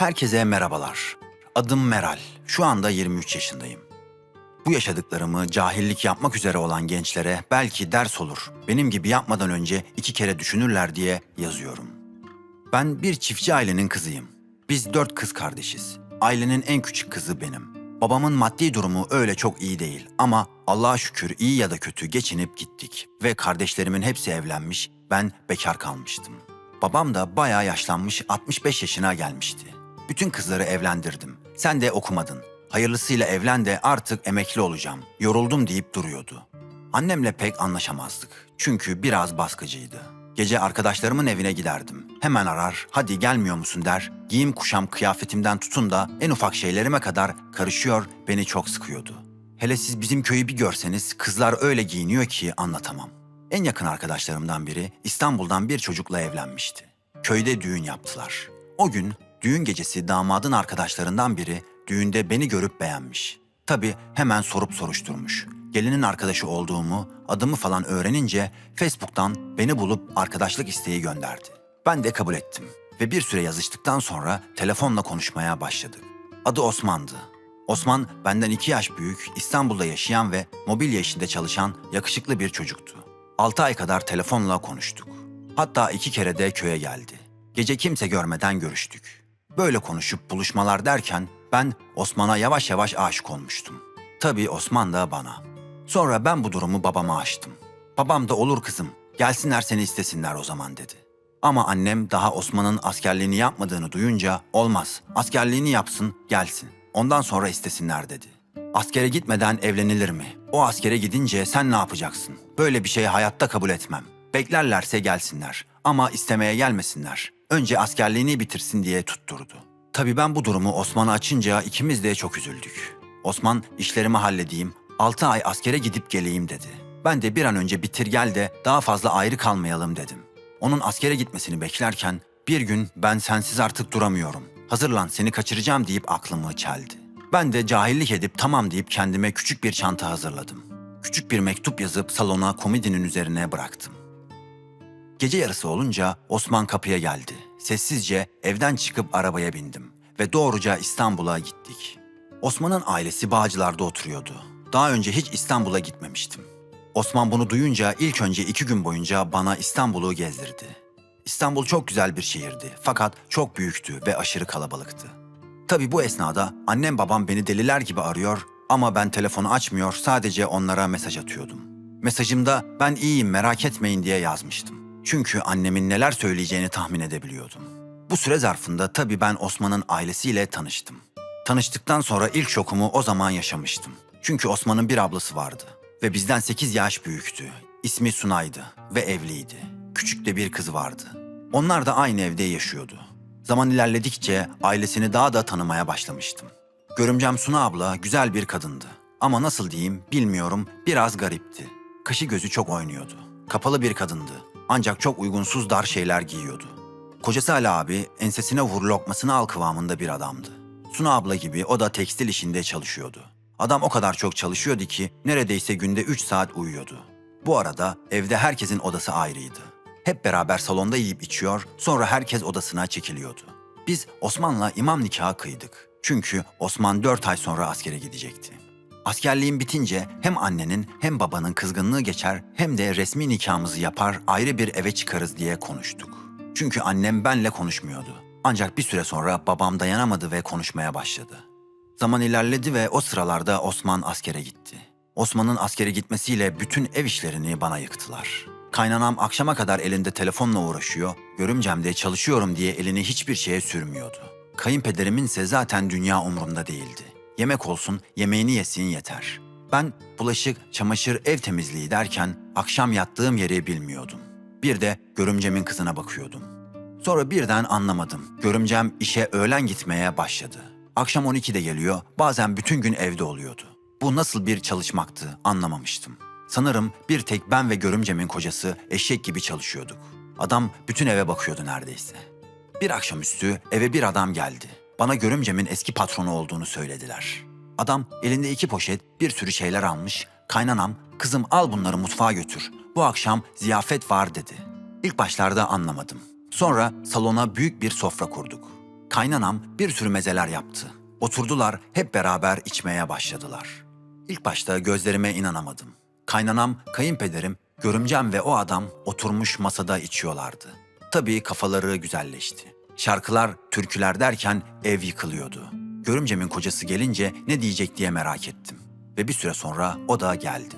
Herkese merhabalar. Adım Meral. Şu anda 23 yaşındayım. Bu yaşadıklarımı cahillik yapmak üzere olan gençlere belki ders olur. Benim gibi yapmadan önce iki kere düşünürler diye yazıyorum. Ben bir çiftçi ailenin kızıyım. Biz dört kız kardeşiz. Ailenin en küçük kızı benim. Babamın maddi durumu öyle çok iyi değil ama Allah'a şükür iyi ya da kötü geçinip gittik. Ve kardeşlerimin hepsi evlenmiş, ben bekar kalmıştım. Babam da bayağı yaşlanmış, 65 yaşına gelmişti. Bütün kızları evlendirdim. Sen de okumadın. Hayırlısıyla evlen de artık emekli olacağım. Yoruldum deyip duruyordu. Annemle pek anlaşamazdık. Çünkü biraz baskıcıydı. Gece arkadaşlarımın evine giderdim. Hemen arar, hadi gelmiyor musun der. Giyim kuşam kıyafetimden tutun da en ufak şeylerime kadar karışıyor, beni çok sıkıyordu. Hele siz bizim köyü bir görseniz kızlar öyle giyiniyor ki anlatamam. En yakın arkadaşlarımdan biri İstanbul'dan bir çocukla evlenmişti. Köyde düğün yaptılar. O gün düğün gecesi damadın arkadaşlarından biri düğünde beni görüp beğenmiş. Tabii hemen sorup soruşturmuş. Gelinin arkadaşı olduğumu, adımı falan öğrenince Facebook'tan beni bulup arkadaşlık isteği gönderdi. Ben de kabul ettim ve bir süre yazıştıktan sonra telefonla konuşmaya başladık. Adı Osman'dı. Osman benden iki yaş büyük, İstanbul'da yaşayan ve mobilya işinde çalışan yakışıklı bir çocuktu. Altı ay kadar telefonla konuştuk. Hatta iki kere de köye geldi. Gece kimse görmeden görüştük. Böyle konuşup buluşmalar derken ben Osman'a yavaş yavaş aşık olmuştum. Tabii Osman da bana. Sonra ben bu durumu babama açtım. Babam da olur kızım, gelsinler seni istesinler o zaman dedi. Ama annem daha Osman'ın askerliğini yapmadığını duyunca olmaz, askerliğini yapsın, gelsin. Ondan sonra istesinler dedi. Askere gitmeden evlenilir mi? O askere gidince sen ne yapacaksın? Böyle bir şeyi hayatta kabul etmem. Beklerlerse gelsinler ama istemeye gelmesinler. Önce askerliğini bitirsin diye tutturdu. Tabii ben bu durumu Osman'a açınca ikimiz de çok üzüldük. Osman işlerimi halledeyim, 6 ay askere gidip geleyim dedi. Ben de bir an önce bitir gel de daha fazla ayrı kalmayalım dedim. Onun askere gitmesini beklerken bir gün ben sensiz artık duramıyorum. Hazırlan seni kaçıracağım deyip aklımı çeldi. Ben de cahillik edip tamam deyip kendime küçük bir çanta hazırladım. Küçük bir mektup yazıp salona komodinin üzerine bıraktım. Gece yarısı olunca Osman kapıya geldi. Sessizce evden çıkıp arabaya bindim ve doğruca İstanbul'a gittik. Osman'ın ailesi Bağcılar'da oturuyordu. Daha önce hiç İstanbul'a gitmemiştim. Osman bunu duyunca ilk önce iki gün boyunca bana İstanbul'u gezdirdi. İstanbul çok güzel bir şehirdi fakat çok büyüktü ve aşırı kalabalıktı. Tabii bu esnada annem babam beni deliler gibi arıyor ama ben telefonu açmıyor sadece onlara mesaj atıyordum. Mesajımda ben iyiyim merak etmeyin diye yazmıştım. Çünkü annemin neler söyleyeceğini tahmin edebiliyordum. Bu süre zarfında tabii ben Osman'ın ailesiyle tanıştım. Tanıştıktan sonra ilk şokumu o zaman yaşamıştım. Çünkü Osman'ın bir ablası vardı ve bizden 8 yaş büyüktü. İsmi Sunay'dı ve evliydi. Küçük de bir kızı vardı. Onlar da aynı evde yaşıyordu. Zaman ilerledikçe ailesini daha da tanımaya başlamıştım. Görümcem Suna abla güzel bir kadındı. Ama nasıl diyeyim bilmiyorum biraz garipti. Kaşı gözü çok oynuyordu. Kapalı bir kadındı. Ancak çok uygunsuz dar şeyler giyiyordu. Kocası Ali abi ensesine vur lokmasını al kıvamında bir adamdı. Suna abla gibi o da tekstil işinde çalışıyordu. Adam o kadar çok çalışıyordu ki neredeyse günde 3 saat uyuyordu. Bu arada evde herkesin odası ayrıydı. Hep beraber salonda yiyip içiyor, sonra herkes odasına çekiliyordu. Biz Osman'la imam nikahı kıydık. Çünkü Osman 4 ay sonra askere gidecekti. Askerliğim bitince hem annenin hem babanın kızgınlığı geçer hem de resmi nikahımızı yapar ayrı bir eve çıkarız diye konuştuk. Çünkü annem benle konuşmuyordu. Ancak bir süre sonra babam dayanamadı ve konuşmaya başladı. Zaman ilerledi ve o sıralarda Osman askere gitti. Osman'ın askere gitmesiyle bütün ev işlerini bana yıktılar. Kaynanam akşama kadar elinde telefonla uğraşıyor, görümcem de çalışıyorum diye elini hiçbir şeye sürmüyordu. Kayınpederimin ise zaten dünya umurumda değildi. Yemek olsun, yemeğini yesin yeter. Ben bulaşık, çamaşır, ev temizliği derken akşam yattığım yeri bilmiyordum. Bir de görümcemin kızına bakıyordum. Sonra birden anlamadım. Görümcem işe öğlen gitmeye başladı. Akşam 12'de geliyor, bazen bütün gün evde oluyordu. Bu nasıl bir çalışmaktı anlamamıştım. Sanırım bir tek ben ve görümcemin kocası eşek gibi çalışıyorduk. Adam bütün eve bakıyordu neredeyse. Bir akşamüstü eve bir adam geldi. Bana görümcemin eski patronu olduğunu söylediler. Adam elinde iki poşet bir sürü şeyler almış. Kaynanam, kızım al bunları mutfağa götür. Bu akşam ziyafet var dedi. İlk başlarda anlamadım. Sonra salona büyük bir sofra kurduk. Kaynanam bir sürü mezeler yaptı. Oturdular, hep beraber içmeye başladılar. İlk başta gözlerime inanamadım. Kaynanam, kayınpederim, görümcem ve o adam oturmuş masada içiyorlardı. Tabii kafaları güzelleşti. Şarkılar, türküler derken ev yıkılıyordu. Görümcemin kocası gelince ne diyecek diye merak ettim. Ve bir süre sonra o da geldi.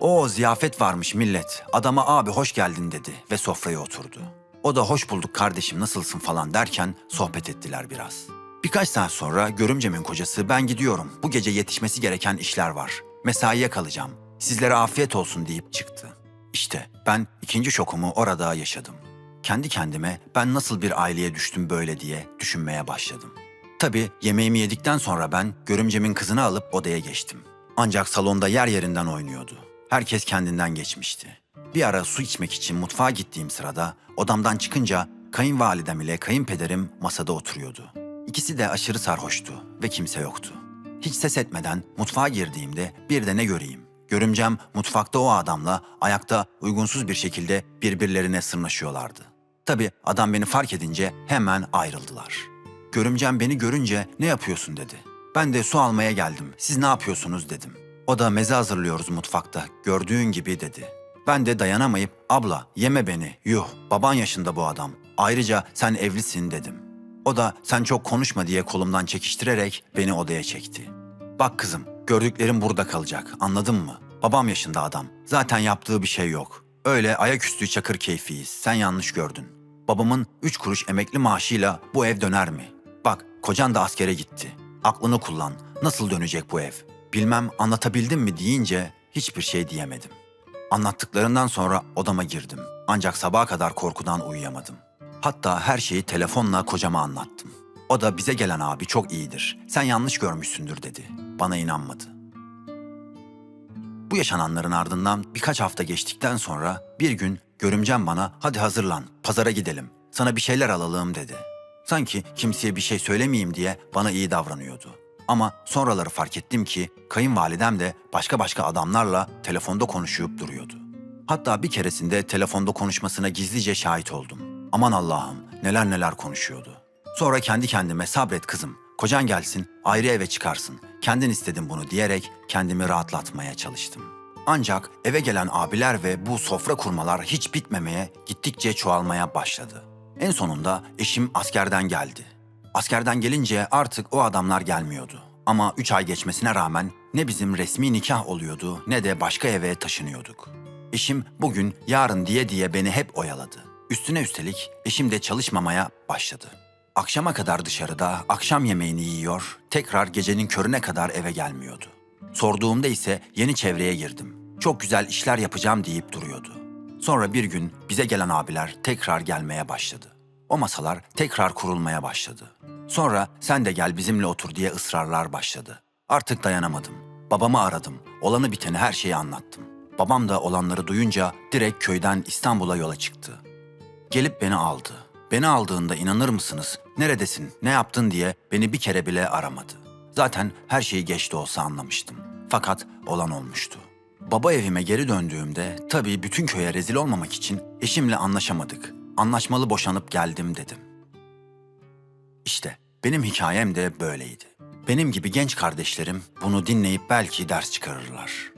O ziyafet varmış millet. Adama abi hoş geldin dedi ve sofraya oturdu. O da hoş bulduk kardeşim nasılsın falan derken sohbet ettiler biraz. Birkaç saat sonra görümcemin kocası ben gidiyorum. Bu gece yetişmesi gereken işler var. Mesaiye kalacağım. Sizlere afiyet olsun deyip çıktı. İşte ben ikinci şokumu orada yaşadım. Kendi kendime ben nasıl bir aileye düştüm böyle diye düşünmeye başladım. Tabii yemeğimi yedikten sonra ben görümcemin kızını alıp odaya geçtim. Ancak salonda yer yerinden oynuyordu. Herkes kendinden geçmişti. Bir ara su içmek için mutfağa gittiğim sırada odamdan çıkınca kayınvalidem ile kayınpederim masada oturuyordu. İkisi de aşırı sarhoştu ve kimse yoktu. Hiç ses etmeden mutfağa girdiğimde bir de ne göreyim? Görümcem mutfakta o adamla ayakta uygunsuz bir şekilde birbirlerine sırnaşıyorlardı. Tabii adam beni fark edince hemen ayrıldılar. Görümcem beni görünce ne yapıyorsun dedi. Ben de su almaya geldim. Siz ne yapıyorsunuz dedim. O da meze hazırlıyoruz mutfakta. Gördüğün gibi dedi. Ben de dayanamayıp abla yeme beni. Yuh baban yaşında bu adam. Ayrıca sen evlisin dedim. O da sen çok konuşma diye kolumdan çekiştirerek beni odaya çekti. Bak kızım gördüklerim burada kalacak anladın mı? Babam yaşında adam. Zaten yaptığı bir şey yok. Öyle ayaküstü çakır keyfiyiz. Sen yanlış gördün. Babamın üç kuruş emekli maaşıyla bu ev döner mi? Bak kocan da askere gitti. Aklını kullan. Nasıl dönecek bu ev? Bilmem anlatabildim mi deyince hiçbir şey diyemedim. Anlattıklarından sonra odama girdim. Ancak sabaha kadar korkudan uyuyamadım. Hatta her şeyi telefonla kocama anlattım. O da bize gelen abi çok iyidir. Sen yanlış görmüşsündür dedi. Bana inanmadı. Bu yaşananların ardından birkaç hafta geçtikten sonra bir gün görümcem bana hadi hazırlan pazara gidelim sana bir şeyler alalım dedi. Sanki kimseye bir şey söylemeyeyim diye bana iyi davranıyordu. Ama sonraları fark ettim ki kayınvalidem de başka başka adamlarla telefonda konuşup duruyordu. Hatta bir keresinde telefonda konuşmasına gizlice şahit oldum. Aman Allah'ım neler neler konuşuyordu. Sonra kendi kendime sabret kızım, kocan gelsin, ayrı eve çıkarsın. Kendin istedin bunu diyerek kendimi rahatlatmaya çalıştım. Ancak eve gelen abiler ve bu sofra kurmalar hiç bitmemeye, gittikçe çoğalmaya başladı. En sonunda eşim askerden geldi. Askerden gelince artık o adamlar gelmiyordu. Ama üç ay geçmesine rağmen ne bizim resmi nikah oluyordu ne de başka eve taşınıyorduk. Eşim bugün yarın diye diye beni hep oyaladı. Üstüne üstelik eşim de çalışmamaya başladı. Akşama kadar dışarıda akşam yemeğini yiyor, tekrar gecenin körüne kadar eve gelmiyordu. Sorduğumda ise yeni çevreye girdim. Çok güzel işler yapacağım deyip duruyordu. Sonra bir gün bize gelen abiler tekrar gelmeye başladı. O masalar tekrar kurulmaya başladı. Sonra sen de gel bizimle otur diye ısrarlar başladı. Artık dayanamadım. Babamı aradım. Olanı biteni her şeyi anlattım. Babam da olanları duyunca direkt köyden İstanbul'a yola çıktı. Gelip beni aldı. Beni aldığında inanır mısınız? Neredesin, ne yaptın diye beni bir kere bile aramadı. Zaten her şeyi geçti olsa anlamıştım. Fakat olan olmuştu. Baba evime geri döndüğümde tabii bütün köye rezil olmamak için eşimle anlaşamadık. Anlaşmalı boşanıp geldim dedim. İşte benim hikayem de böyleydi. Benim gibi genç kardeşlerim bunu dinleyip belki ders çıkarırlar.